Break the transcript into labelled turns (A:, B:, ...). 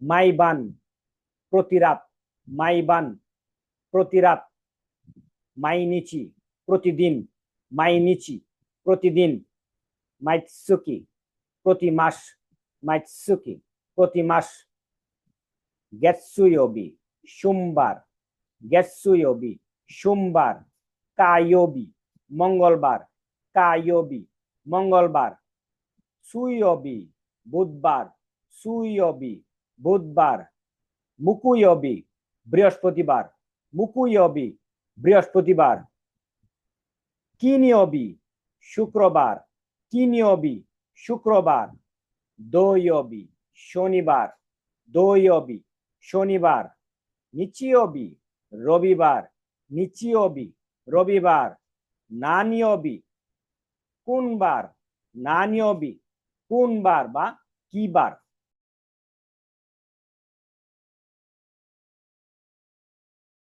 A: মাইবান প্রতিরাত মাইবান প্রতিরাত মাইনিচি প্রতিদিন মাইনিচি প্রতিদিন, মাইৎসুকি প্রতি মাস, মাইৎসুকি প্রতি মাস। গেৎসুয়বি সোমবার গেৎসুয়বি সোমবার, কায়বি মঙ্গলবার কায়বি মঙ্গলবার। সুইয়বি বুধবার সুইয়বি বুধবার, মুকুয়বি, বৃহস্পতিবার মুকুয়বি, বৃহস্পতিবার। কিনিয়বি, শুক্রবার কিনিয়বি, শুক্রবার। দৈয়বি, শনিবার দৈয়বি, শনিবার। নিচিয়বি, রবিবার। নিচিয়বি, রবিবার। নানিয়বি কোন বার নানিয়বি কোন বার বা কি বার